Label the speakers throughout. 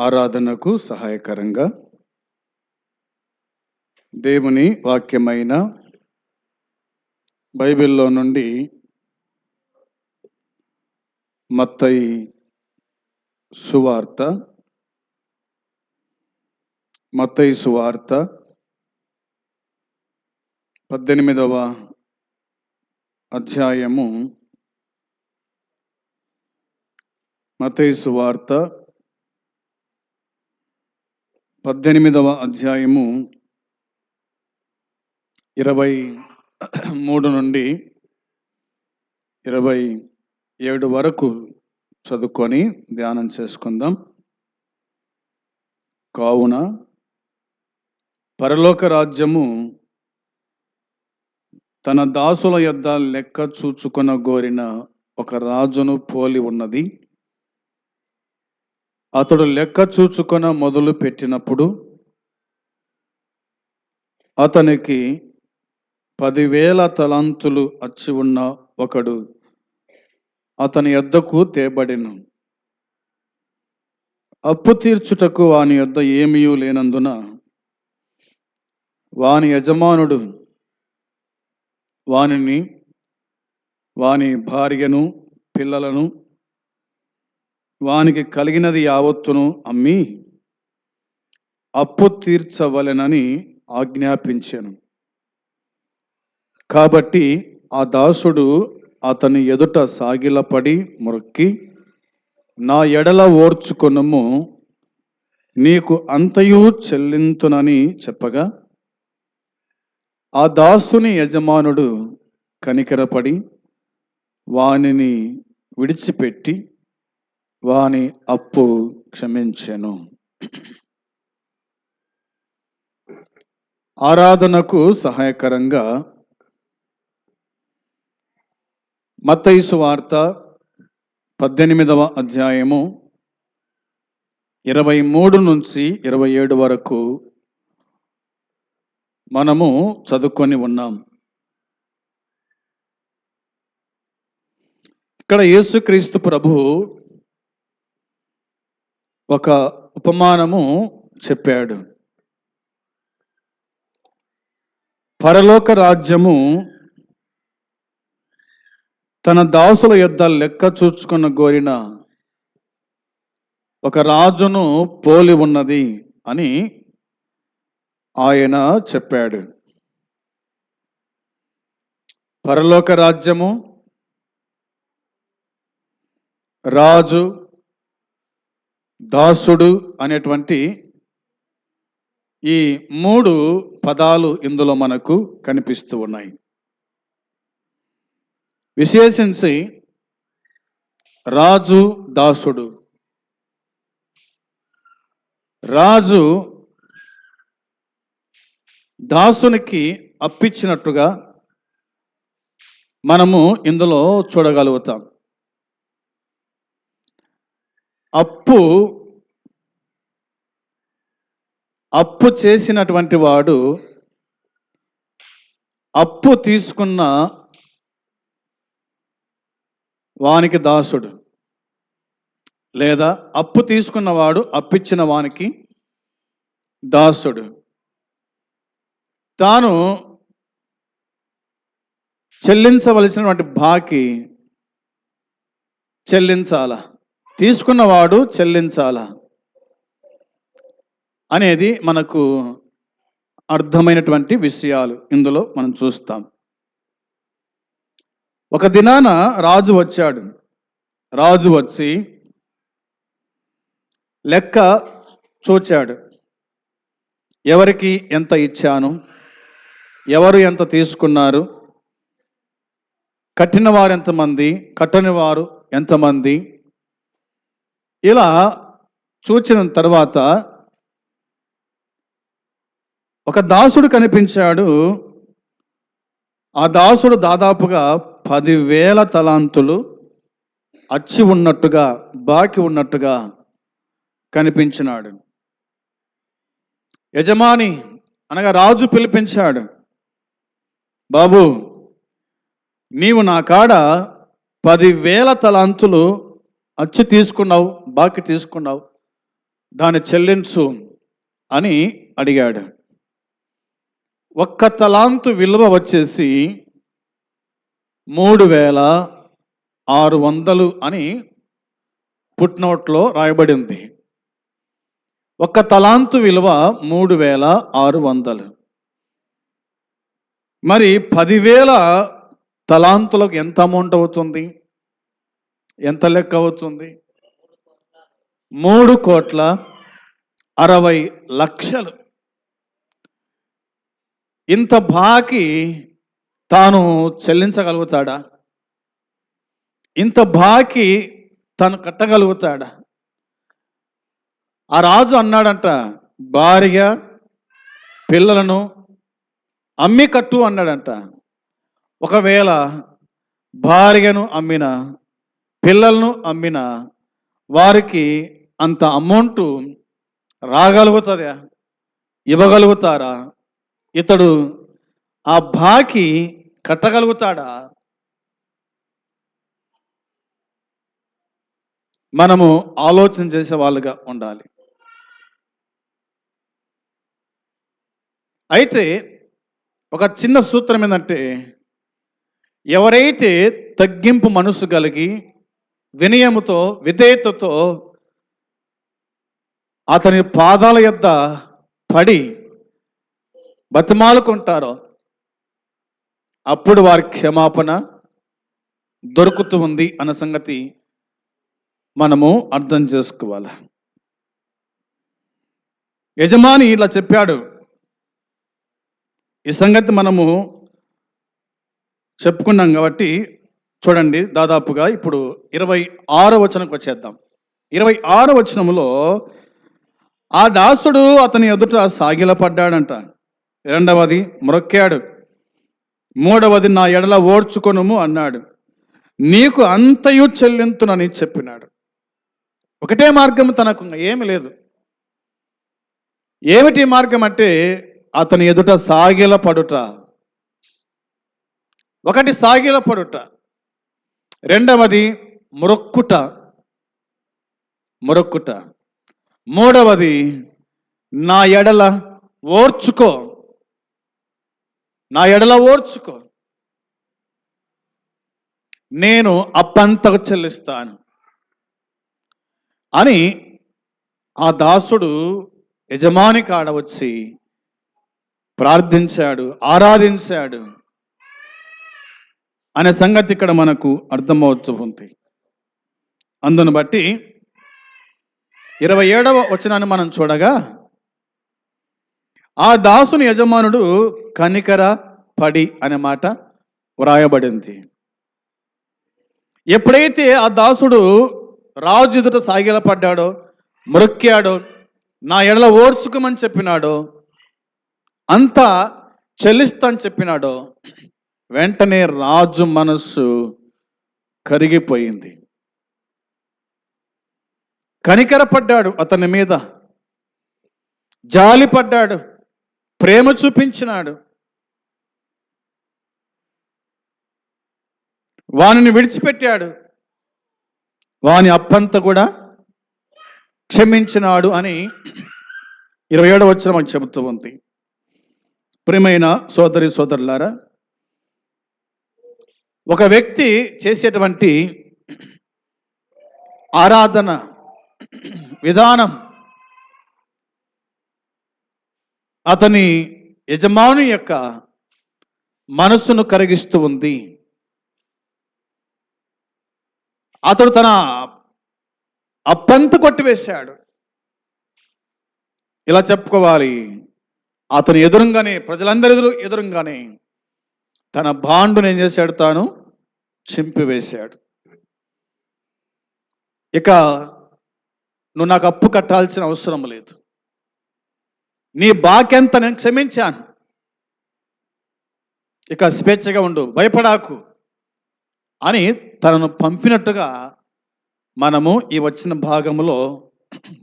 Speaker 1: ఆరాధనకు సహాయకరంగా దేవుని వాక్యమైన బైబిల్లో నుండి మత్తయి సువార్త మత్తయి సువార్త పద్దెనిమిదవ అధ్యాయము. మతైసు సువార్త పద్దెనిమిదవ అధ్యాయము ఇరవై మూడు నుండి ఇరవై ఏడు వరకు చదువుకొని ధ్యానం చేసుకుందాం. కావున పరలోక రాజ్యము తన దాసుల యొద్ద లెక్క చూచుకొన గోరిన ఒక రాజును పోలి ఉన్నది. అతడు లెక్క చూచుకొన మొదలు పెట్టినప్పుడు అతనికి పదివేల తలాంతులు అచ్చి ఉన్న ఒకడు అతని యొద్దకు తేబడిను. అప్పు తీర్చుటకు వాని యొద్ద ఏమీ లేనందున వాని యజమానుడు వానిని వాని భార్యను పిల్లలను వానికి కలిగినది యావత్తును అమ్మి అప్పు తీర్చవలెనని ఆజ్ఞాపించాను. కాబట్టి ఆ దాసుడు అతని ఎదుట సాగిలపడి మొరక్కి నా ఎడల ఓర్చుకొనుము నీకు అంతయు చెల్లింతునని చెప్పగా ఆ దాసుని యజమానుడు కనికరపడి వానిని విడిచిపెట్టి వాని అప్పు క్షమించెను. ఆరాధనకు సహాయకరంగా మత్తైసు వార్త పద్దెనిమిదవ అధ్యాయము ఇరవై మూడు నుంచి ఇరవై ఏడు వరకు మనము చదువుకొని ఉన్నాం. ఇక్కడ యేసుక్రీస్తు ప్రభు ఒక ఉపమానము చెప్పాడు. పరలోక రాజ్యము తన దాసుల యొద్ద లెక్క చూచుకున్న గోరిన ఒక రాజును పోలి ఉన్నది అని ఆయన చెప్పాడు. పరలోక రాజ్యము రాజు దాసుడు అనేటువంటి ఈ మూడు పదాలు ఇందులో మనకు కనిపిస్తూ ఉన్నాయి. విశేషించి రాజు దాసుడు. రాజు దాసునికి అప్పిచ్చినట్టుగా మనము ఇందులో చూడగలుగుతాం. అప్పు అప్పు చేసినటువంటి వాడు అప్పు తీసుకున్న వానికి దాసుడు. లేదా అప్పు తీసుకున్నవాడు అప్పిచ్చిన వానికి దాసుడు. తాను చెల్లించవలసినటువంటి బాకీ చెల్లించాలా? తీసుకున్నవాడు చెల్లించాల అనేది మనకు అర్థమైనటువంటి విషయాలు ఇందులో మనం చూస్తాం. ఒక దినాన రాజు వచ్చాడు. రాజు వచ్చి లెక్క చూచాడు. ఎవరికి ఎంత ఇచ్చాను? ఎవరు ఎంత తీసుకున్నారు? కట్టిన వారు ఎంతమంది? కట్టని వారు ఎంతమంది? ఇలా చూచిన తర్వాత ఒక దాసుడు కనిపించాడు. ఆ దాసుడు దాదాపుగా పదివేల తలాంతులు అచ్చి ఉన్నట్టుగా బాకి ఉన్నట్టుగా కనిపించినాడు. యజమాని అనగా రాజు పిలిపించాడు బాబు నీవు నా కాడ పదివేల తలాంతులు అచ్చి తీసుకున్నావు బాకి తీసుకున్నావు దాన్ని చెల్లించు అని అడిగాడు. ఒక్క తలాంతు విలువ వచ్చేసి మూడు వేల ఆరు వందలు అని పుట్నోట్లో రాయబడింది. ఒక తలాంతు విలువ మూడు వేల ఆరు వందలు. మరి పదివేల తలాంతులకు ఎంత అమౌంట్ అవుతుంది? ఎంత లెక్క అవుతుంది? మూడు కోట్ల అరవై లక్షలు. ఇంత బాకి తాను చెల్లించగలుగుతాడా? ఇంత బాకి తను కట్టగలుగుతాడా? ఆ రాజు అన్నాడంట భార్య పిల్లలను అమ్మి కట్టు అన్నాడంట. ఒకవేళ భార్యను అమ్మిన పిల్లలను అమ్మిన వారికి అంత అమౌంట్ రాగలుగుతుందా ఇవ్వగలుగుతారా? ఇతడు ఆ బాకి కట్టగలుగుతాడా? మనము ఆలోచన చేసే వాళ్ళుగా ఉండాలి. అయితే ఒక చిన్న సూత్రం ఏంటంటే ఎవరైతే తగ్గింపు మనసు కలిగి వినయముతో విధేయతతో అతని పాదాల యొద్ద పడి బతిమాలుకుంటారో అప్పుడు వారి క్షమాపణ దొరుకుతూ ఉంది అన్న సంగతి మనము అర్థం చేసుకోవాలి. యజమాని ఇలా చెప్పాడు. ఈ సంగతి మనము చెప్పుకున్నాం కాబట్టి చూడండి దాదాపుగా ఇప్పుడు ఇరవై ఆరో వచనకు వచ్చేద్దాం. ఇరవై ఆరో వచనములో ఆ దాసుడు అతని ఎదుట సాగిలపడ్డాడంట. రెండవది మ్రొక్కాడు. మూడవది నా ఎడల ఓడ్చుకొనుము అన్నాడు. నీకు అంతయు చెల్లింతునని చెప్పినాడు. ఒకటే మార్గం తనకు ఏమి లేదు. ఏమిటి మార్గం అంటే అతని ఎదుట సాగిల పడుట ఒకటి సాగిల పడుట రెండవది మొరొక్కుట. మొరొక్కుట. మూడవది నా ఎడల ఓర్చుకో. నా ఎడల ఓర్చుకో. నేను అప్పంతకు చెల్లిస్తాను. అని ఆ దాసుడు యజమాని కాడ వచ్చి ప్రార్థించాడు ఆరాధించాడు. అనే సంగతి ఇక్కడ మనకు అర్థమవుతుంది. అందును బట్టి ఇరవై ఏడవ వచనాన్ని మనం చూడగా ఆ దాసుని యజమానుడు కనికర పడి అనే మాట వ్రాయబడింది. ఎప్పుడైతే ఆ దాసుడు రాజు ఎదుట సాగిలపడ్డాడో మొరక్కాడో నా ఎడల ఓర్చుకోమని చెప్పినాడో అంతా చెల్లిస్తా అని చెప్పినాడో వెంటనే రాజు మనస్సు కరిగిపోయింది. కనికరపడ్డాడు అతని మీద. జాలిపడ్డాడు. ప్రేమ చూపించినాడు. వానిని విడిచిపెట్టాడు. వాని అప్పంతా కూడా క్షమించినాడు అని ఇరవై ఏడవ వచ్చిన మనకు చెబుతూ ఉంది. ప్రియమైన సోదరి సోదరులారా ఒక వ్యక్తి చేసేటువంటి ఆరాధన విధానం అతని యజమాని యొక్క మనస్సును కరిగిస్తూ ఉంది. అతడు తన అప్పంత కొట్టివేశాడు. ఇలా చెప్పుకోవాలి. అతను ఎదురుగానే ప్రజలందరి ఎదురు ఎదురుగానే తన బాండును ఏం చేశాడు తాను? చింపివేశాడు. ఇక నువ్వు నాకు అప్పు కట్టాల్సిన అవసరం లేదు. నీ బాకెంత నేను క్షమించాను. ఇక స్వేచ్ఛగా ఉండు భయపడాకు అని తనను పంపినట్టుగా మనము ఈ వచ్చిన భాగంలో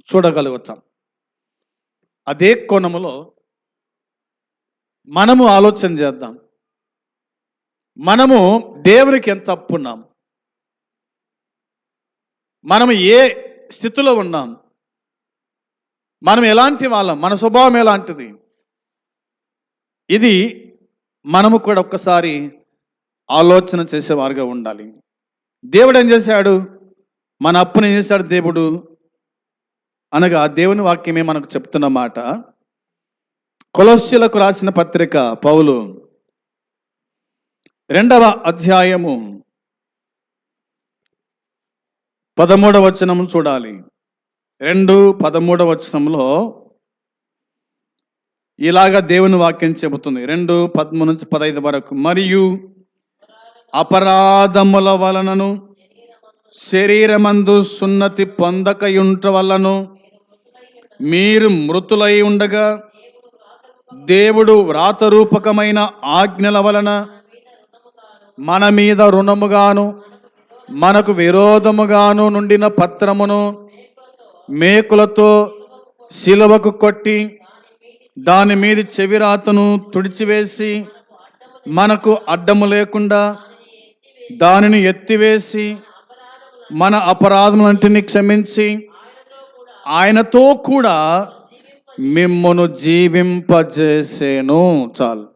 Speaker 1: చూడగలుగుతాం. అదే కోణములో మనము ఆలోచన చేద్దాం. మనము దేవునికి ఎంత అప్పున్నాం? మనం ఏ స్థితిలో ఉన్నాం? మనం ఎలాంటి వాళ్ళం? మన స్వభావం ఎలాంటిది? ఇది మనము కూడా ఒక్కసారి ఆలోచన చేసేవారుగా ఉండాలి. దేవుడు ఏం చేశాడు? మన అప్పును ఏం చేశాడు దేవుడు? అనగా దేవుని వాక్యమే మనకు చెప్తున్న మాట. కొలస్యులకు రాసిన పత్రిక పౌలు రెండవ అధ్యాయము పదమూడవ వచనం చూడాలి. రెండు పదమూడవ వచనంలో ఇలాగా దేవుని వాక్యం చెబుతుంది. రెండు పదమూడు నుంచి పదహైదు వరకు. మరియు అపరాధముల వలనను శరీరమందు సున్నతి పొందకయుంట వలను మీరు మృతులై ఉండగా దేవుడు వ్రాతరూపకమైన ఆజ్ఞల వలన మన మీద రుణముగాను మనకు విరోధముగాను నుండిన పత్రమును మేకులతో శిలువకు కొట్టి దాని మీద చెవిరాతను తుడిచివేసి మనకు అడ్డము లేకుండా దానిని ఎత్తివేసి మన అపరాధములంటిని క్షమించి ఆయనతో కూడా మిమ్మను జీవింపజేసేను. చాలు.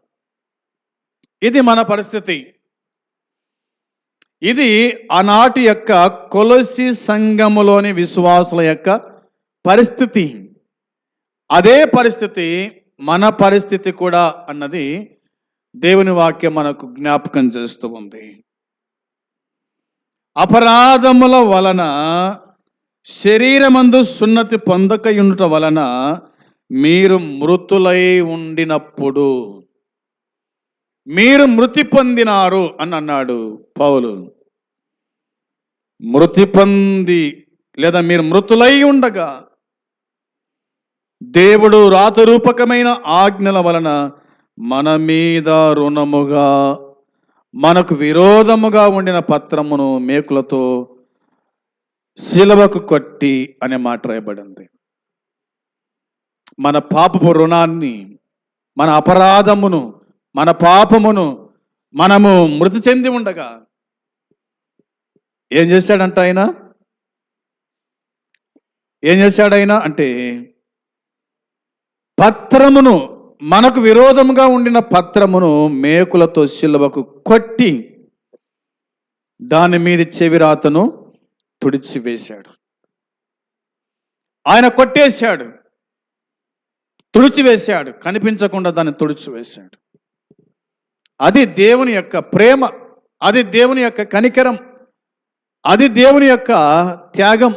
Speaker 1: ఇది మన పరిస్థితి. ఇది ఆనాటి యొక్క కొలసి సంఘములోని విశ్వాసుల యొక్క పరిస్థితి. అదే పరిస్థితి మన పరిస్థితి కూడా అన్నది దేవుని వాక్యం మనకు జ్ఞాపకం చేస్తూ ఉంది. అపరాధముల వలన శరీరమందు సున్నతి పొందకయుండుట వలన మీరు మృతులై ఉండినప్పుడు మీరు మృతి పొందినారు అని అన్నాడు పౌలు. మృతి పొంది లేదా మీరు మృతులై ఉండగా దేవుడు రాతరూపకమైన ఆజ్ఞల వలన మన మీద రుణముగా మనకు విరోధముగా ఉండిన పత్రమును మేకులతో శిలవకు కొట్టి అనే మాట రాయబడింది. మన పాపపు రుణాన్ని మన అపరాధమును మన పాపమును మనము మృతి చెంది ఉండగా ఏం చేశాడంట ఆయన? ఏం చేశాడు ఆయన? అంటే పత్రమును మనకు విరోధముగా ఉండిన పత్రమును మేకులతో శిలువకు కొట్టి దాని మీద చెవిరాతను తుడిచివేశాడు. ఆయన కొట్టేశాడు తుడిచివేశాడు కనిపించకుండా దాన్ని తుడిచివేశాడు. అది దేవుని యొక్క ప్రేమ అది దేవుని యొక్క కనికరం అది దేవుని యొక్క త్యాగం.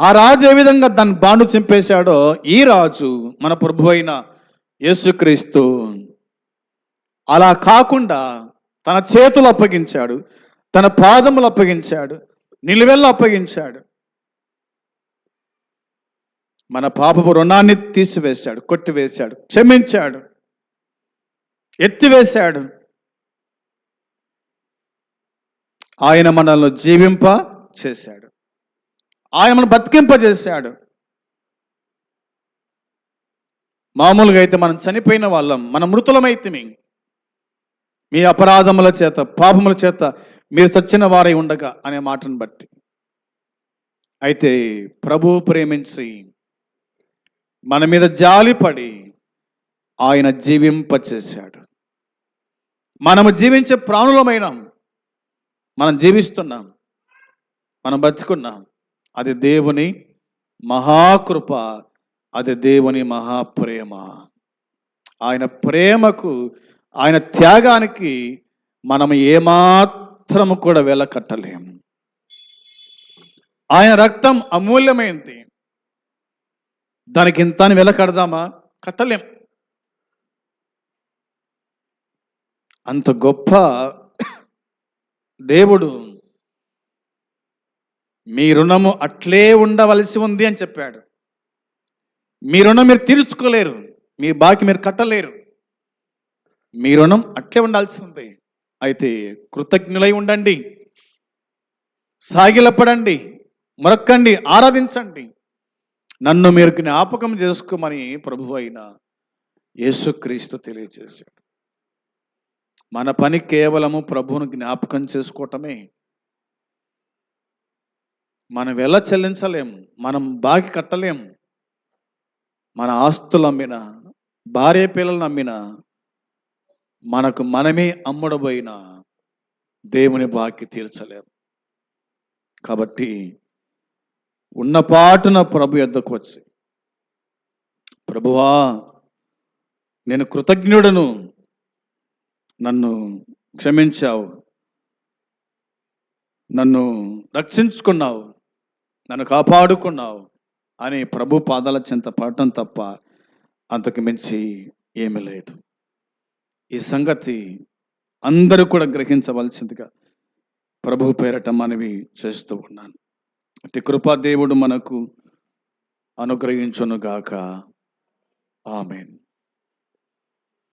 Speaker 1: ఆ రాజు ఏ విధంగా దాన్ని బాండు చింపేశాడో ఈ రాజు మన ప్రభు అయిన యేసుక్రీస్తు. అలా కాకుండా తన చేతులు అప్పగించాడు తన పాదములు అప్పగించాడు నిలువెల్ల అప్పగించాడు. మన పాపపు రుణాన్ని తీసివేశాడు కొట్టివేశాడు క్షమించాడు ఎత్తివేశాడు. ఆయన మనల్ని జీవింప చేశాడు. ఆయన మనం బతికింపజేశాడు. మామూలుగా అయితే మనం చనిపోయిన వాళ్ళం మన మృతులమైతే మీ అపరాధముల చేత పాపముల చేత మీరు చచ్చిన వారై ఉండగా అనే మాటను బట్టి. అయితే ప్రభు ప్రేమించి మన మీద జాలిపడి ఆయన జీవింపచేశాడు. మనము జీవించే ప్రాణులమైనాం. మనం జీవిస్తున్నాం. మనం బతుకున్నాం. అది దేవుని మహాకృప. అది దేవుని మహాప్రేమ. ఆయన ప్రేమకు ఆయన త్యాగానికి మనం ఏమాత్రము కూడా వెళ్ళకట్టలేము ఆయన రక్తం అమూల్యమైంది. దానికి ఇంత అని వెల కడదామా? కట్టలేం. అంత గొప్ప దేవుడు మీ రుణము అట్లే ఉండవలసి ఉంది అని చెప్పాడు. మీ రుణం మీరు తీర్చుకోలేరు. మీ బాకి మీరు కట్టలేరు. మీ రుణం అట్లే ఉండాల్సి ఉంది. అయితే కృతజ్ఞులై ఉండండి. సాగిలపడండి. మొరక్కండి. ఆరాధించండి. నన్ను మీరు జ్ఞాపకం చేసుకోమని ప్రభు అయిన యేసుక్రీస్తు తెలియజేశాడు మన పని కేవలము ప్రభువును జ్ఞాపకం చేసుకోవటమే. మనం ఎలా చెల్లించలేం మనం బాకి కట్టలేం మన ఆస్తులు అమ్మిన భార్య పిల్లలు అమ్మిన మనకు మనమే అమ్ముడబోయిన దేవుని బాకి తీర్చలేము. కాబట్టి ఉన్నపాటున ప్రభు యొద్దకు వచ్చి ప్రభువా నేను కృతజ్ఞుడను నన్ను క్షమించావు నన్ను రక్షించుకున్నావు నన్ను కాపాడుకున్నావు అని ప్రభు పాదాల చింత పడటం తప్ప అంతకు మించి ఏమీ లేదు. ఈ సంగతి అందరూ కూడా గ్రహించవలసిందిగా ప్రభు పేరట మనవి చేస్తూ ఉన్నాను. అతి కృపాదేవుడు మనకు అనుగ్రహించునుగాక. ఆమెన్.